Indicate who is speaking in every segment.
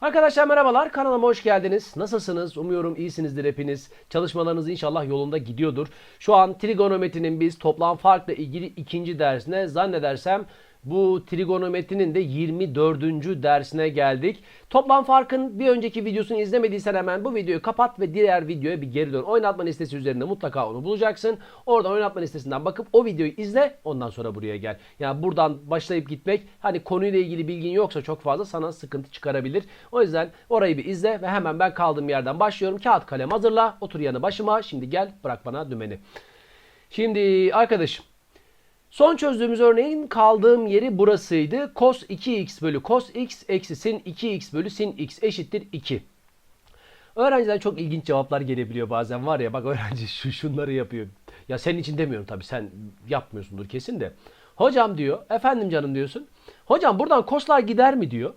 Speaker 1: Arkadaşlar merhabalar kanalıma hoş geldiniz. Nasılsınız? Umuyorum iyisinizdir hepiniz. Çalışmalarınız inşallah yolunda gidiyordur. Şu an trigonometrinin biz toplam farkla ilgili ikinci dersine zannedersem bu trigonometrinin de 24. dersine geldik. Toplam farkın bir önceki videosunu izlemediysen hemen bu videoyu kapat ve diğer videoya bir geri dön. Oynatma listesi üzerinde mutlaka onu bulacaksın. Oradan oynatma listesinden bakıp o videoyu izle ondan sonra buraya gel. Yani buradan başlayıp gitmek hani konuyla ilgili bilgin yoksa çok fazla sana sıkıntı çıkarabilir. O yüzden orayı bir izle ve hemen ben kaldığım yerden başlıyorum. Kağıt kalem hazırla. Otur yanı başıma. Şimdi gel bırak bana dümeni. Şimdi arkadaşım Son çözdüğümüz örneğin kaldığım yeri burasıydı. Cos 2x bölü cos x eksi sin 2x bölü sin x eşittir 2. Öğrenciden çok ilginç cevaplar gelebiliyor bazen var ya bak öğrenci şu şunları yapıyor. Ya senin için demiyorum tabii sen yapmıyorsundur kesin de. Hocam diyor efendim canım diyorsun. Hocam buradan koslar gider mi diyor.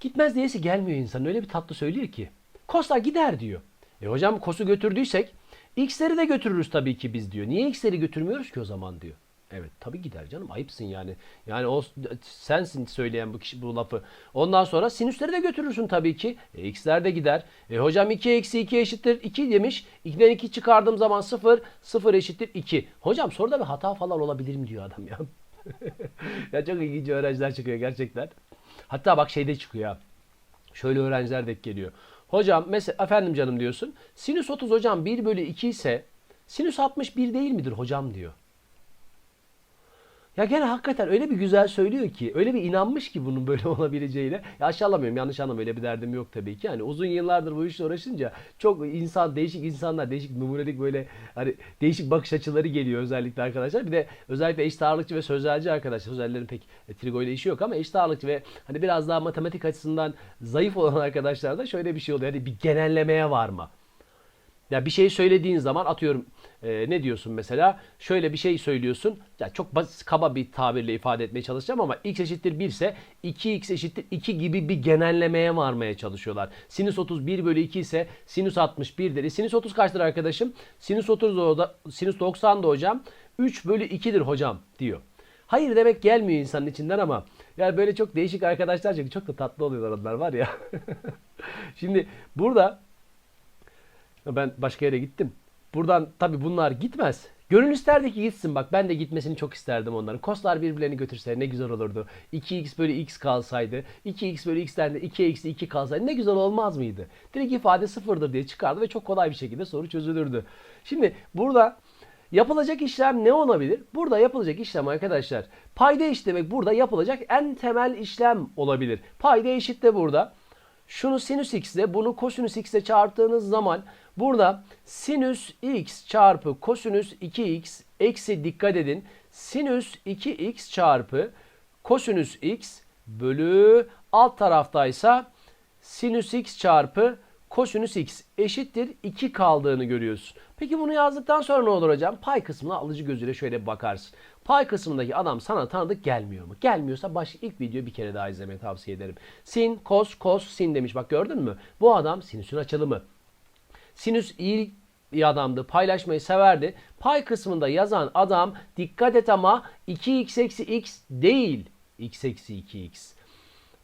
Speaker 1: Gitmez diyesi gelmiyor insan öyle bir tatlı söylüyor ki. Koslar gider diyor. E hocam kosu götürdüysek x'leri de götürürüz tabii ki biz diyor. Niye x'leri götürmüyoruz ki o zaman diyor. Evet tabii gider canım ayıpsın yani. Yani o sensin söyleyen bu kişi bu lafı. Ondan sonra sinüsleri de götürürsün tabii ki. E, x'ler de gider. E, hocam 2 eksi 2 eşittir 2 demiş. 2'den 2 çıkardığım zaman 0 0 eşittir 2. Hocam soruda bir hata falan olabilir mi diyor adam ya. ya çok ilginç öğrenciler çıkıyor gerçekten. Hatta bak şeyde çıkıyor ya. Şöyle öğrenciler denk geliyor. Hocam mesela efendim canım diyorsun. Sinüs 30 hocam 1 bölü 2 ise sinüs 61 değil midir hocam diyor. Ya gene hakikaten öyle bir güzel söylüyor ki, öyle bir inanmış ki bunun böyle olabileceğine. Ya aşağılamıyorum, yanlış anlama öyle bir derdim yok tabii ki. Yani uzun yıllardır bu işle uğraşınca çok insan, değişik insanlar, değişik numunelik böyle hani değişik bakış açıları geliyor özellikle arkadaşlar. Bir de özellikle eşit ağırlıkçı ve sözelci arkadaşlar. Sözellerin pek e, trigo ile işi yok ama eşit ağırlıkçı ve hani biraz daha matematik açısından zayıf olan arkadaşlarda şöyle bir şey oluyor. Hani bir genellemeye varma. Ya bir şey söylediğin zaman atıyorum e, ne diyorsun mesela? Şöyle bir şey söylüyorsun. Ya çok basit kaba bir tabirle ifade etmeye çalışacağım ama x eşittir 1 ise 2x eşittir 2 gibi bir genellemeye varmaya çalışıyorlar. Sinüs 31 bölü 2 ise sinüs 61'dir. E, sinüs 30 kaçtır arkadaşım? Sinüs 30 da, sinüs 90 da hocam 3 bölü 2'dir hocam diyor. Hayır demek gelmiyor insanın içinden ama yani böyle çok değişik arkadaşlar çünkü çok da tatlı oluyorlar onlar var ya. Şimdi burada ben başka yere gittim. Buradan tabi bunlar gitmez. Gönül isterdi ki gitsin bak ben de gitmesini çok isterdim onların. Koslar birbirlerini götürse ne güzel olurdu. 2x bölü x kalsaydı. 2x bölü x'ten de 2 eksi 2 kalsaydı ne güzel olmaz mıydı? Direkt ifade sıfırdır diye çıkardı ve çok kolay bir şekilde soru çözülürdü. Şimdi burada yapılacak işlem ne olabilir? Burada yapılacak işlem arkadaşlar payda eşitlemek burada yapılacak en temel işlem olabilir. Payda eşitle burada. Şunu sinüs x ile bunu kosinüs x ile çarptığınız zaman burada sinüs x çarpı kosinüs 2x eksi dikkat edin sinüs 2x çarpı kosinüs x bölü alt taraftaysa sinüs x çarpı kosinüs x eşittir 2 kaldığını görüyorsun. Peki bunu yazdıktan sonra ne olur hocam? Pay kısmına alıcı gözüyle şöyle bakarsın. Pay kısmındaki adam sana tanıdık gelmiyor mu? Gelmiyorsa baş ilk videoyu bir kere daha izlemeyi tavsiye ederim. Sin, kos, kos, sin demiş. Bak gördün mü? Bu adam sinüsün açılımı. Sinüs iyi bir adamdı. Paylaşmayı severdi. Pay kısmında yazan adam dikkat et ama 2x eksi x değil. x eksi 2x.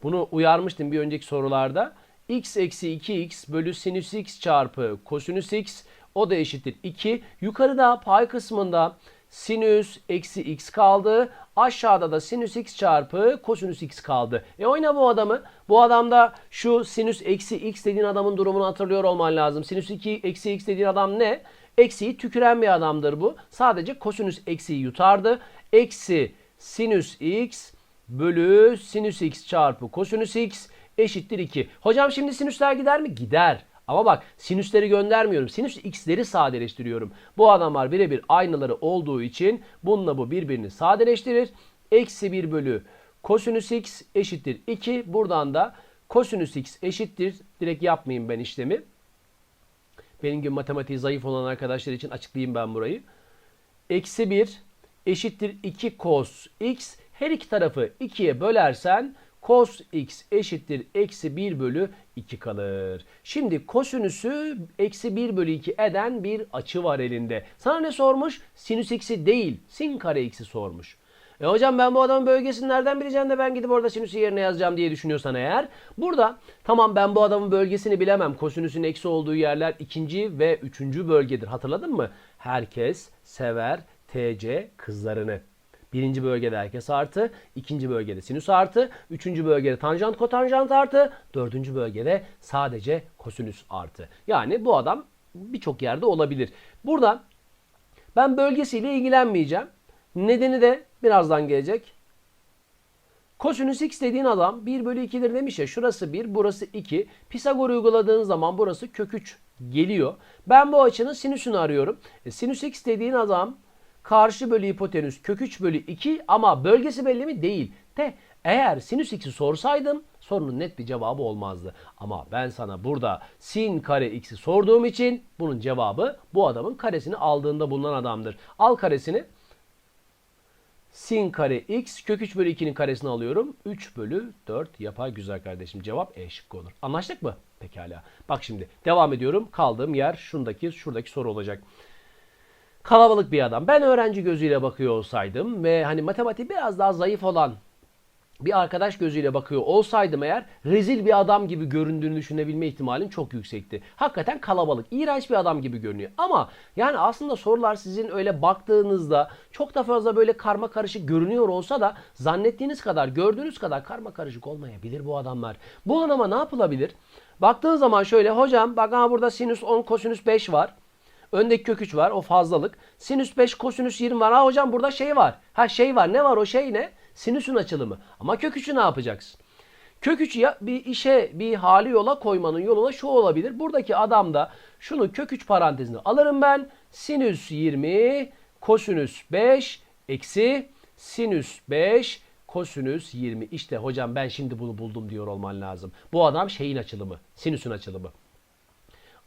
Speaker 1: Bunu uyarmıştım bir önceki sorularda. x eksi 2x bölü sinüs x çarpı kosinüs x o da eşittir 2. Yukarıda pay kısmında sinüs eksi x kaldı. Aşağıda da sinüs x çarpı kosinüs x kaldı. E oyna bu adamı. Bu adamda şu sinüs eksi x dediğin adamın durumunu hatırlıyor olman lazım. Sinüs 2 eksi x dediğin adam ne? Eksiyi tüküren bir adamdır bu. Sadece kosinüs eksiyi yutardı. Eksi sinüs x bölü sinüs x çarpı kosinüs x eşittir 2. Hocam şimdi sinüsler gider mi? Gider. Ama bak sinüsleri göndermiyorum. Sinüs x'leri sadeleştiriyorum. Bu adamlar birebir aynıları olduğu için bununla bu birbirini sadeleştirir. Eksi 1 bölü kosinüs x eşittir 2. Buradan da kosinüs x eşittir. Direkt yapmayayım ben işlemi. Benim gibi matematiği zayıf olan arkadaşlar için açıklayayım ben burayı. Eksi 1 eşittir 2 cos x. Her iki tarafı 2'ye bölersen cos x eşittir eksi 1 bölü 2 kalır. Şimdi kosinüsü eksi 1 bölü 2 eden bir açı var elinde. Sana ne sormuş? Sinüs x'i değil sin kare x'i sormuş. E hocam ben bu adamın bölgesini nereden bileceğim de ben gidip orada sinüsü yerine yazacağım diye düşünüyorsan eğer. Burada tamam ben bu adamın bölgesini bilemem. Kosinüsün eksi olduğu yerler ikinci ve üçüncü bölgedir. Hatırladın mı? Herkes sever TC kızlarını. Birinci bölgede herkes artı, ikinci bölgede sinüs artı, üçüncü bölgede tanjant kotanjant artı, dördüncü bölgede sadece kosinüs artı. Yani bu adam birçok yerde olabilir. Burada ben bölgesiyle ilgilenmeyeceğim. Nedeni de birazdan gelecek. Kosinüs x dediğin adam 1 bölü 2'dir demiş ya. Şurası 1, burası 2. Pisagor uyguladığın zaman burası kök 3 geliyor. Ben bu açının sinüsünü arıyorum. E, sinüs x dediğin adam karşı bölü hipotenüs kök 3 bölü 2 ama bölgesi belli mi? Değil. De eğer sinüs x'i sorsaydım sorunun net bir cevabı olmazdı. Ama ben sana burada sin kare x'i sorduğum için bunun cevabı bu adamın karesini aldığında bulunan adamdır. Al karesini sin kare x kök 3 bölü 2'nin karesini alıyorum. 3 bölü 4 yapar güzel kardeşim. Cevap E şıkkı olur. Anlaştık mı? Pekala. Bak şimdi devam ediyorum. Kaldığım yer şuradaki şuradaki soru olacak. Kalabalık bir adam. Ben öğrenci gözüyle bakıyor olsaydım ve hani matematik biraz daha zayıf olan bir arkadaş gözüyle bakıyor olsaydım eğer rezil bir adam gibi göründüğünü düşünebilme ihtimalim çok yüksekti. Hakikaten kalabalık, iğrenç bir adam gibi görünüyor. Ama yani aslında sorular sizin öyle baktığınızda çok da fazla böyle karma karışık görünüyor olsa da zannettiğiniz kadar, gördüğünüz kadar karma karışık olmayabilir bu adamlar. Bu adama ne yapılabilir? Baktığın zaman şöyle hocam bak ha burada sinüs 10 kosinüs 5 var. Öndeki kök 3 var o fazlalık. Sinüs 5 kosinüs 20 var. Ha hocam burada şey var. Ha şey var ne var o şey ne? Sinüsün açılımı. Ama kök 3'ü ne yapacaksın? Kök 3'ü ya bir işe bir hali yola koymanın yoluna şu olabilir. Buradaki adam da şunu kök 3 parantezine alırım ben. Sinüs 20 kosinüs 5 eksi sinüs 5 kosinüs 20. İşte hocam ben şimdi bunu buldum diyor olman lazım. Bu adam şeyin açılımı. Sinüsün açılımı.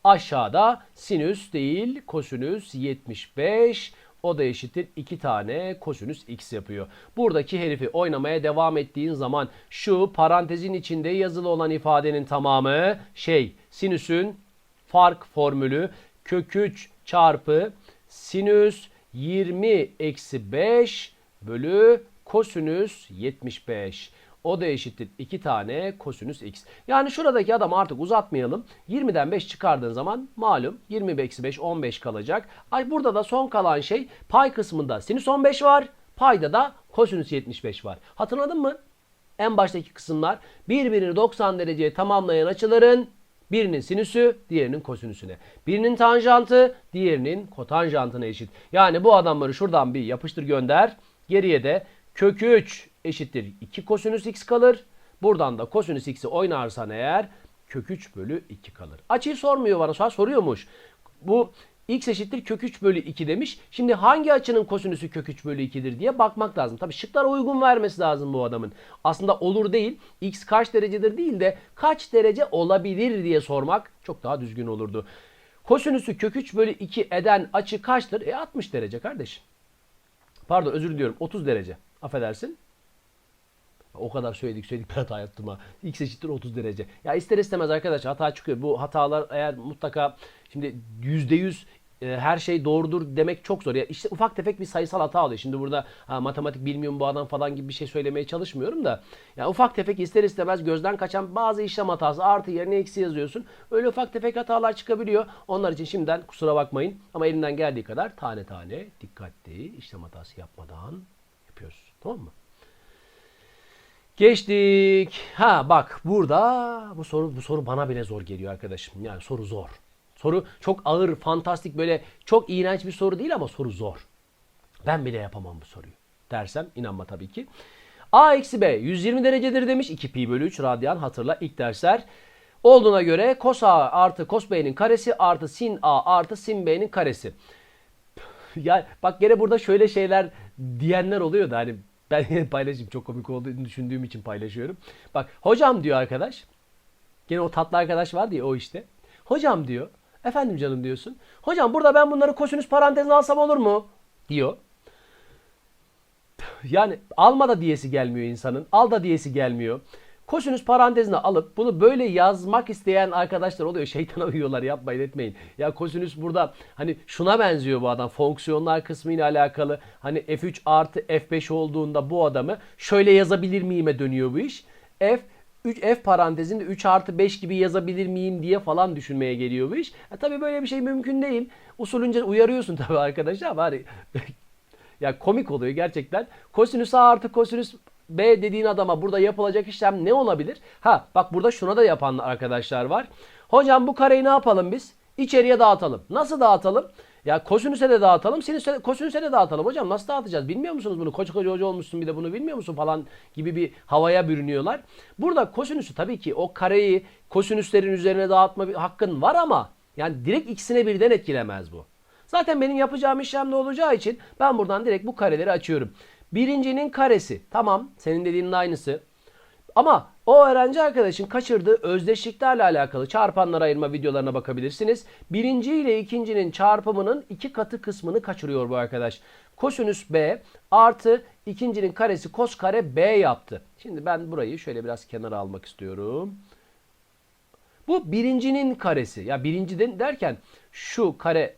Speaker 1: Aşağıda sinüs değil kosinüs 75 o da eşittir 2 tane kosinüs x yapıyor. Buradaki herifi oynamaya devam ettiğin zaman şu parantezin içinde yazılı olan ifadenin tamamı şey sinüsün fark formülü kök 3 çarpı sinüs 20 eksi 5 bölü kosinüs 75. O da eşittir 2 tane kosinüs x. Yani şuradaki adam artık uzatmayalım. 20'den 5 çıkardığın zaman malum 20 eksi 5 15 kalacak. Ay burada da son kalan şey pay kısmında sinüs 15 var. Payda da kosinüs 75 var. Hatırladın mı? En baştaki kısımlar birbirini 90 dereceye tamamlayan açıların Birinin sinüsü, diğerinin kosinüsüne. Birinin tanjantı, diğerinin kotanjantına eşit. Yani bu adamları şuradan bir yapıştır gönder. Geriye de kök 3 eşittir 2 kosinüs x kalır. Buradan da kosinüs x'i oynarsan eğer kök 3 bölü 2 kalır. Açıyı sormuyor bana sonra soruyormuş. Bu x eşittir kök 3 bölü 2 demiş. Şimdi hangi açının kosinüsü kök 3 bölü 2'dir diye bakmak lazım. Tabi şıklara uygun vermesi lazım bu adamın. Aslında olur değil x kaç derecedir değil de kaç derece olabilir diye sormak çok daha düzgün olurdu. Kosinüsü kök 3 bölü 2 eden açı kaçtır? E 60 derece kardeşim. Pardon özür diliyorum 30 derece. Affedersin. O kadar söyledik söyledik ben hata yaptım ha. X eşittir 30 derece. Ya ister istemez arkadaş hata çıkıyor. Bu hatalar eğer mutlaka şimdi %100 e, her şey doğrudur demek çok zor. Ya işte ufak tefek bir sayısal hata oluyor. Şimdi burada ha, matematik bilmiyorum bu adam falan gibi bir şey söylemeye çalışmıyorum da. Ya ufak tefek ister istemez gözden kaçan bazı işlem hatası artı yerine eksi yazıyorsun. Öyle ufak tefek hatalar çıkabiliyor. Onlar için şimdiden kusura bakmayın. Ama elimden geldiği kadar tane tane dikkatli işlem hatası yapmadan yapıyoruz. Tamam mı? Geçtik. Ha bak burada bu soru bu soru bana bile zor geliyor arkadaşım. Yani soru zor. Soru çok ağır, fantastik böyle çok iğrenç bir soru değil ama soru zor. Ben bile yapamam bu soruyu. Dersem inanma tabii ki. A eksi B 120 derecedir demiş. 2 pi bölü 3 radyan hatırla ilk dersler. Olduğuna göre cos A artı cos B'nin karesi artı sin A artı sin B'nin karesi. Ya bak gene burada şöyle şeyler diyenler oluyor da hani ben yine paylaşayım. Çok komik olduğunu düşündüğüm için paylaşıyorum. Bak hocam diyor arkadaş. Gene o tatlı arkadaş var diye o işte. Hocam diyor. Efendim canım diyorsun. Hocam burada ben bunları kosinüs parantezine alsam olur mu? Diyor. Yani alma da diyesi gelmiyor insanın. Al da diyesi gelmiyor. Kosinüs parantezine alıp bunu böyle yazmak isteyen arkadaşlar oluyor. Şeytana uyuyorlar yapmayın etmeyin. Ya kosinüs burada hani şuna benziyor bu adam. Fonksiyonlar kısmıyla alakalı. Hani F3 artı F5 olduğunda bu adamı şöyle yazabilir miyime dönüyor bu iş. F 3 F parantezinde 3 artı 5 gibi yazabilir miyim diye falan düşünmeye geliyor bu iş. E, tabii böyle bir şey mümkün değil. Usulünce uyarıyorsun tabii arkadaşlar ama hani ya komik oluyor gerçekten. Kosinüs A artı kosinüs B dediğin adama burada yapılacak işlem ne olabilir? Ha bak burada şuna da yapan arkadaşlar var. Hocam bu kareyi ne yapalım biz? İçeriye dağıtalım. Nasıl dağıtalım? Ya kosinüse de dağıtalım, sinüse, kosinüse de dağıtalım. Hocam nasıl dağıtacağız? Bilmiyor musunuz bunu? Koca koca hoca olmuşsun bir de bunu bilmiyor musun falan gibi bir havaya bürünüyorlar. Burada kosinüsü tabii ki o kareyi kosinüslerin üzerine dağıtma bir hakkın var ama yani direkt ikisine birden etkilemez bu. Zaten benim yapacağım işlem ne olacağı için ben buradan direkt bu kareleri açıyorum. Birincinin karesi. Tamam senin dediğinin aynısı. Ama o öğrenci arkadaşın kaçırdığı özdeşliklerle alakalı çarpanlar ayırma videolarına bakabilirsiniz. Birinci ile ikincinin çarpımının iki katı kısmını kaçırıyor bu arkadaş. Kosinüs B artı ikincinin karesi kos kare B yaptı. Şimdi ben burayı şöyle biraz kenara almak istiyorum. Bu birincinin karesi. Ya birinciden derken şu kare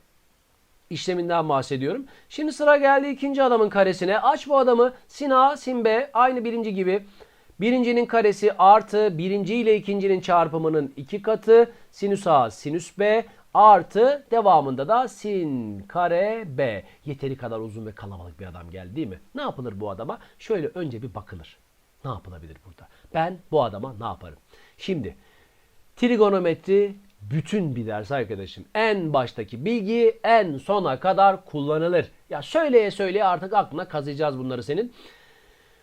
Speaker 1: işleminden bahsediyorum. Şimdi sıra geldi ikinci adamın karesine. Aç bu adamı sin A sin B aynı birinci gibi. Birincinin karesi artı birinci ile ikincinin çarpımının iki katı sinüs A sinüs B artı devamında da sin kare B. Yeteri kadar uzun ve kalabalık bir adam geldi değil mi? Ne yapılır bu adama? Şöyle önce bir bakılır. Ne yapılabilir burada? Ben bu adama ne yaparım? Şimdi trigonometri bütün bir ders arkadaşım. En baştaki bilgi en sona kadar kullanılır. Ya söyleye söyleye artık aklına kazıyacağız bunları senin.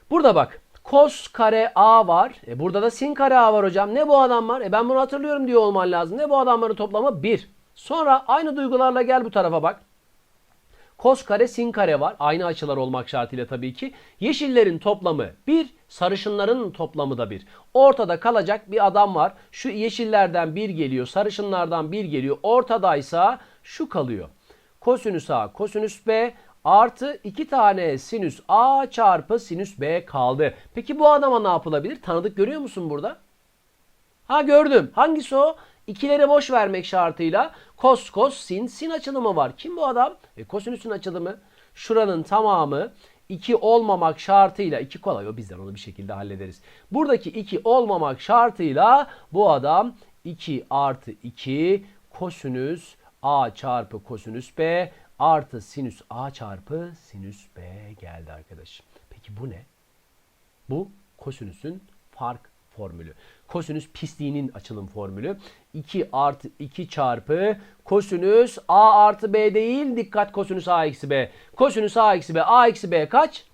Speaker 1: Burada bak. Kos kare A var. E burada da sin kare A var hocam. Ne bu adam var? E ben bunu hatırlıyorum diyor olman lazım. Ne bu adamların toplamı? 1. Sonra aynı duygularla gel bu tarafa bak. Kos kare sin kare var. Aynı açılar olmak şartıyla tabii ki. Yeşillerin toplamı 1, sarışınların toplamı da 1. Ortada kalacak bir adam var. Şu yeşillerden 1 geliyor, sarışınlardan 1 geliyor. Ortadaysa şu kalıyor. Kosinüs A, kosinüs B artı 2 tane sinüs A çarpı sinüs B kaldı. Peki bu adama ne yapılabilir? Tanıdık görüyor musun burada? Ha gördüm. Hangisi o? İkileri boş vermek şartıyla kos kos sin sin açılımı var. Kim bu adam? E, kosinüsün açılımı. Şuranın tamamı 2 olmamak şartıyla 2 kolay o bizden onu bir şekilde hallederiz. Buradaki 2 olmamak şartıyla bu adam 2 artı 2 kosinüs a çarpı kosinüs b artı sinüs a çarpı sinüs b geldi arkadaşım. Peki bu ne? Bu kosinüsün fark formülü. Kosinüs pisliğinin açılım formülü. 2 artı 2 çarpı kosinüs a artı b değil. Dikkat kosinüs a eksi b. Kosinüs a eksi b. a eksi b kaç?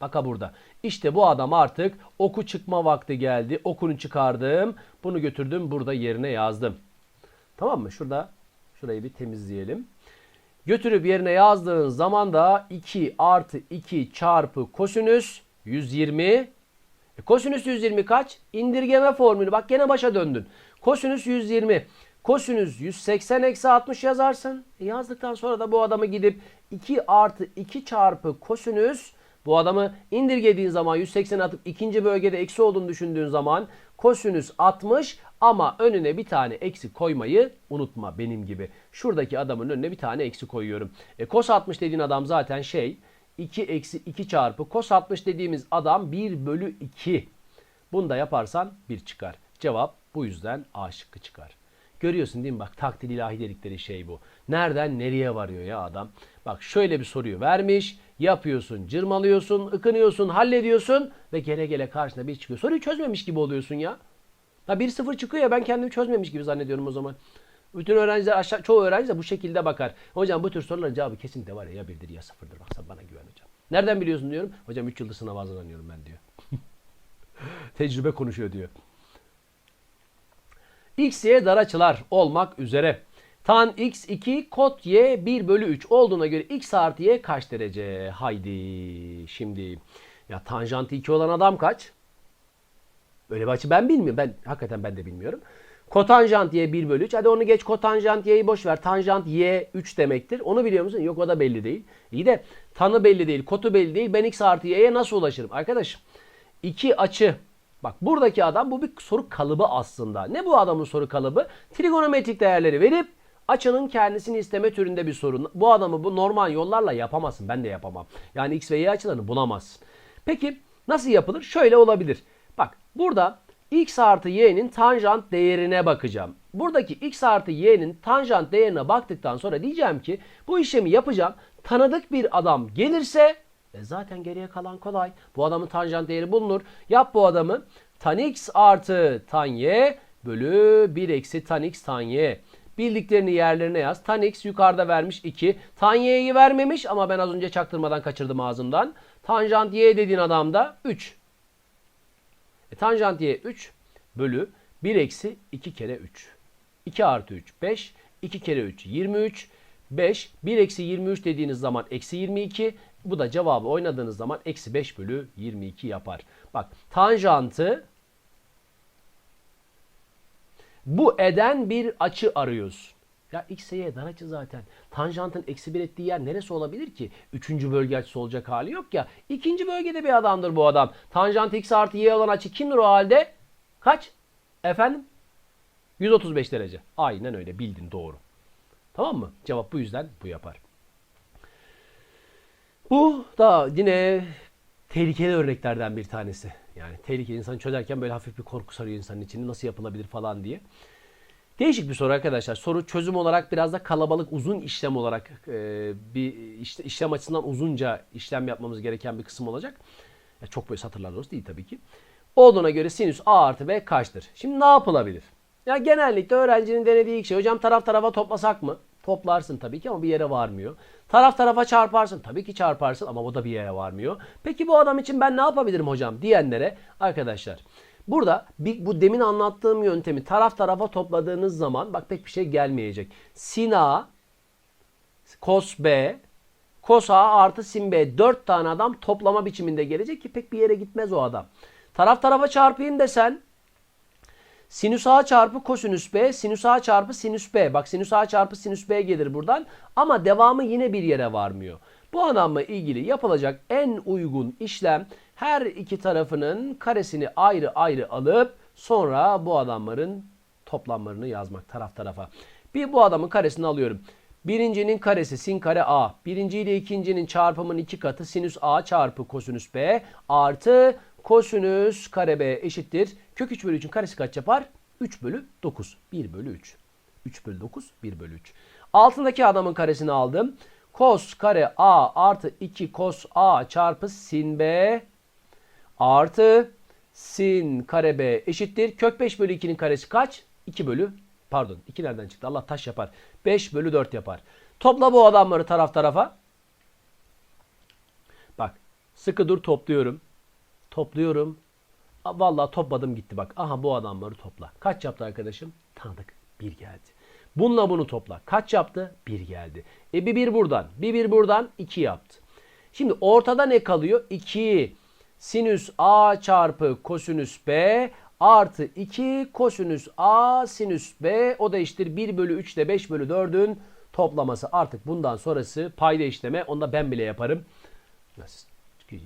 Speaker 1: Baka burada. İşte bu adam artık oku çıkma vakti geldi. Okunu çıkardım. Bunu götürdüm burada yerine yazdım. Tamam mı? Şurada şurayı bir temizleyelim. Götürüp yerine yazdığın zaman da 2 artı 2 çarpı kosinüs 120. E, kosinüs 120 kaç? İndirgeme formülü. Bak gene başa döndün. Kosinüs 120. Kosinüs 180 eksi 60 yazarsın. E, yazdıktan sonra da bu adamı gidip 2 artı 2 çarpı kosinüs bu adamı indirgediğin zaman 180 atıp ikinci bölgede eksi olduğunu düşündüğün zaman kosinüs 60 ama önüne bir tane eksi koymayı unutma benim gibi. Şuradaki adamın önüne bir tane eksi koyuyorum. E, kos 60 dediğin adam zaten şey 2 eksi 2 çarpı kos 60 dediğimiz adam 1 bölü 2. Bunu da yaparsan 1 çıkar. Cevap bu yüzden A şıkkı çıkar. Görüyorsun değil mi? Bak takdir ilahi dedikleri şey bu. Nereden nereye varıyor ya adam? Bak şöyle bir soruyu vermiş. Yapıyorsun, cırmalıyorsun, ıkınıyorsun, hallediyorsun ve gele gele karşına bir çıkıyor. Soruyu çözmemiş gibi oluyorsun ya. Ha 1-0 çıkıyor ya ben kendimi çözmemiş gibi zannediyorum o zaman. Bütün öğrenciler aşağı, çoğu öğrenci de bu şekilde bakar. Hocam bu tür soruların cevabı kesinlikle var ya ya birdir ya sıfırdır. Baksan bana güven hocam. Nereden biliyorsun diyorum. Hocam 3 yıldır sınava hazırlanıyorum ben diyor. Tecrübe konuşuyor diyor. X, Y dar açılar olmak üzere. Tan x 2, kot y 1 bölü 3 olduğuna göre x artı y kaç derece? Haydi şimdi. Ya tanjantı 2 olan adam kaç? Böyle bir açı ben bilmiyorum. Ben hakikaten ben de bilmiyorum. Kotanjant y 1 bölü 3. Hadi onu geç kotanjant y'yi boş ver. Tanjant y 3 demektir. Onu biliyor musun? Yok o da belli değil. İyi de tanı belli değil. Kotu belli değil. Ben x artı y'ye nasıl ulaşırım? Arkadaş iki açı Bak buradaki adam bu bir soru kalıbı aslında. Ne bu adamın soru kalıbı? Trigonometrik değerleri verip açının kendisini isteme türünde bir sorun. Bu adamı bu normal yollarla yapamazsın. Ben de yapamam. Yani x ve y açılarını bulamazsın. Peki nasıl yapılır? Şöyle olabilir. Bak burada x artı y'nin tanjant değerine bakacağım. Buradaki x artı y'nin tanjant değerine baktıktan sonra diyeceğim ki bu işlemi yapacağım. Tanıdık bir adam gelirse e zaten geriye kalan kolay. Bu adamın tanjant değeri bulunur. Yap bu adamı. Tan x artı tan y bölü 1 eksi tan x tan y. Bildiklerini yerlerine yaz. Tan x yukarıda vermiş 2. Tan y'yi vermemiş ama ben az önce çaktırmadan kaçırdım ağzımdan. Tanjant y dediğin adam da 3. E, tanjant y 3 bölü 1 eksi 2 kere 3. 2 artı 3 5. 2 kere 3 23. 5. 1 eksi 23 dediğiniz zaman eksi 22. Bu da cevabı oynadığınız zaman eksi 5 bölü 22 yapar. Bak tanjantı bu eden bir açı arıyorsun. Ya x y dar açı zaten. Tanjantın eksi 1 ettiği yer neresi olabilir ki? Üçüncü bölge açısı olacak hali yok ya. İkinci bölgede bir adamdır bu adam. Tanjant x artı y olan açı kimdir o halde? Kaç? Efendim? 135 derece. Aynen öyle bildin doğru. Tamam mı? Cevap bu yüzden bu yapar. Bu da yine tehlikeli örneklerden bir tanesi. Yani tehlike insan çözerken böyle hafif bir korku sarıyor insanın içini nasıl yapılabilir falan diye. Değişik bir soru arkadaşlar. Soru çözüm olarak biraz da kalabalık uzun işlem olarak e, bir işte işlem açısından uzunca işlem yapmamız gereken bir kısım olacak. Ya çok böyle satırlar dostu değil tabii ki. Olduğuna göre sinüs a artı b kaçtır? Şimdi ne yapılabilir? Ya genellikle öğrencinin denediği ilk şey hocam taraf tarafa toplasak mı? Toplarsın tabii ki ama bir yere varmıyor. Taraf tarafa çarparsın. Tabii ki çarparsın ama bu da bir yere varmıyor. Peki bu adam için ben ne yapabilirim hocam diyenlere arkadaşlar burada bir, bu demin anlattığım yöntemi taraf tarafa topladığınız zaman bak pek bir şey gelmeyecek. Sin A, cos B, cos A artı sin B 4 tane adam toplama biçiminde gelecek ki pek bir yere gitmez o adam. Taraf tarafa çarpayım desen Sinüs A çarpı kosinüs B, sinüs A çarpı sinüs B. Bak sinüs A çarpı sinüs B gelir buradan ama devamı yine bir yere varmıyor. Bu adamla ilgili yapılacak en uygun işlem her iki tarafının karesini ayrı ayrı alıp sonra bu adamların toplamlarını yazmak taraf tarafa. Bir bu adamın karesini alıyorum. Birincinin karesi sin kare A. Birinci ile ikincinin çarpımının iki katı sinüs A çarpı kosinüs B artı kosinüs kare B eşittir. Kök 3 bölü 3'ün karesi kaç yapar? 3 bölü 9. 1 bölü 3. 3 bölü 9 1 bölü 3. Altındaki adamın karesini aldım. Kos kare A artı 2 kos A çarpı sin B artı sin kare B eşittir. Kök 5 bölü 2'nin karesi kaç? 2 bölü pardon 2 nereden çıktı? Allah taş yapar. 5 bölü 4 yapar. Topla bu adamları taraf tarafa. Bak sıkı dur topluyorum. Topluyorum. Vallahi topladım gitti bak. Aha bu adamları topla. Kaç yaptı arkadaşım? Tanıdık. Bir geldi. Bununla bunu topla. Kaç yaptı? Bir geldi. E bir bir buradan. Bir bir buradan. iki yaptı. Şimdi ortada ne kalıyor? 2 sinüs a çarpı kosinüs b artı 2 kosinüs a sinüs b o da eşittir 1 bölü 3 ile 5 bölü 4'ün toplaması. Artık bundan sonrası payda işleme. Onu da ben bile yaparım. Nasıl?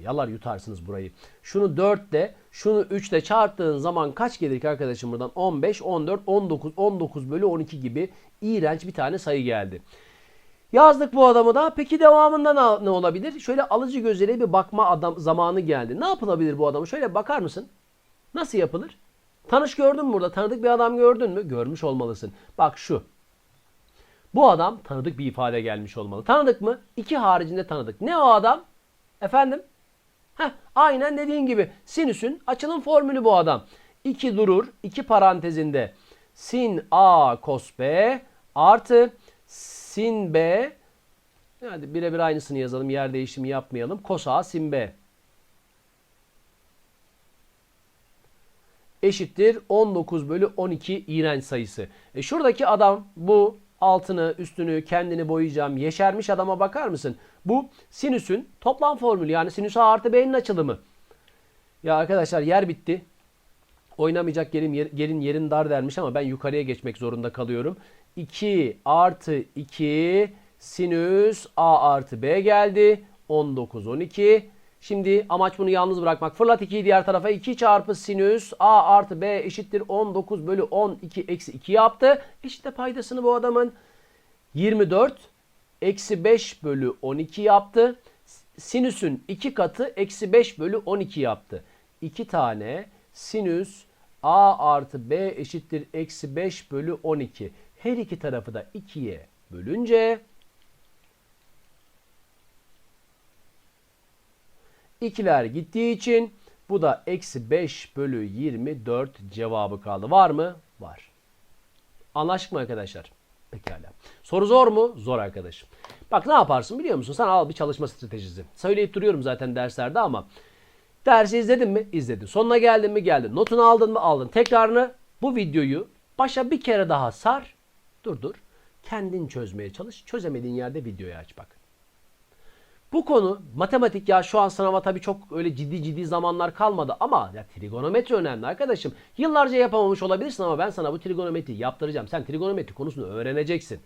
Speaker 1: Yalar yutarsınız burayı. Şunu 4 de şunu 3 ile çarptığın zaman kaç gelir ki arkadaşım buradan? 15, 14, 19, 19 bölü 12 gibi iğrenç bir tane sayı geldi. Yazdık bu adamı da. Peki devamında ne, olabilir? Şöyle alıcı gözüyle bir bakma adam zamanı geldi. Ne yapılabilir bu adamı? Şöyle bakar mısın? Nasıl yapılır? Tanış gördün mü burada? Tanıdık bir adam gördün mü? Görmüş olmalısın. Bak şu. Bu adam tanıdık bir ifade gelmiş olmalı. Tanıdık mı? İki haricinde tanıdık. Ne o adam? Efendim? Heh, aynen dediğin gibi sinüsün açılım formülü bu adam. 2 durur. 2 parantezinde sin A cos B artı sin B hadi birebir aynısını yazalım. Yer değişimi yapmayalım. Cos A sin B eşittir 19 bölü 12 iğrenç sayısı. E şuradaki adam bu altını, üstünü, kendini boyayacağım. Yeşermiş adama bakar mısın? Bu sinüsün toplam formülü yani sinüs A artı B'nin açılımı. Ya arkadaşlar yer bitti. Oynamayacak yerim, yer, yerin yerin dar dermiş ama ben yukarıya geçmek zorunda kalıyorum. 2 artı 2 sinüs A artı B geldi. 19, 12. Şimdi amaç bunu yalnız bırakmak. Fırlat 2'yi diğer tarafa. 2 çarpı sinüs a artı b eşittir 19 bölü 12 eksi 2 yaptı. İşte paydasını bu adamın 24 eksi 5 bölü 12 yaptı. Sinüsün 2 katı eksi 5 bölü 12 yaptı. 2 tane sinüs a artı b eşittir eksi 5 bölü 12. Her iki tarafı da 2'ye bölünce ikiler gittiği için bu da eksi 5 bölü 24 cevabı kaldı. Var mı? Var. Anlaştık mı arkadaşlar? Pekala. Soru zor mu? Zor arkadaşım. Bak ne yaparsın biliyor musun? Sen al bir çalışma stratejisi. Söyleyip duruyorum zaten derslerde ama dersi izledin mi? İzledin. Sonuna geldin mi? Geldin. Notunu aldın mı? Aldın. Tekrarını bu videoyu başa bir kere daha sar. Dur dur. Kendin çözmeye çalış. Çözemediğin yerde videoyu aç bak. Bu konu matematik ya şu an sınava tabii çok öyle ciddi ciddi zamanlar kalmadı ama ya trigonometri önemli arkadaşım. Yıllarca yapamamış olabilirsin ama ben sana bu trigonometri yaptıracağım. Sen trigonometri konusunu öğreneceksin.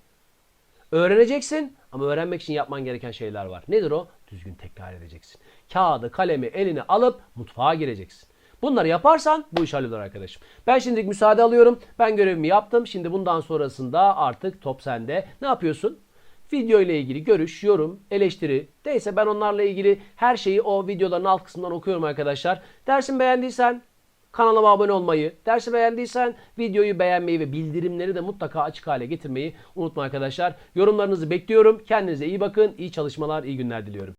Speaker 1: Öğreneceksin ama öğrenmek için yapman gereken şeyler var. Nedir o? Düzgün tekrar edeceksin. Kağıdı, kalemi eline alıp mutfağa gireceksin. Bunları yaparsan bu iş hallolur arkadaşım. Ben şimdilik müsaade alıyorum. Ben görevimi yaptım. Şimdi bundan sonrasında artık top sende. Ne yapıyorsun? Video ile ilgili görüş, yorum, eleştiri. Neyse ben onlarla ilgili her şeyi o videoların alt kısmından okuyorum arkadaşlar. Dersimi beğendiysen kanalıma abone olmayı, dersi beğendiysen videoyu beğenmeyi ve bildirimleri de mutlaka açık hale getirmeyi unutma arkadaşlar. Yorumlarınızı bekliyorum. Kendinize iyi bakın. İyi çalışmalar, iyi günler diliyorum.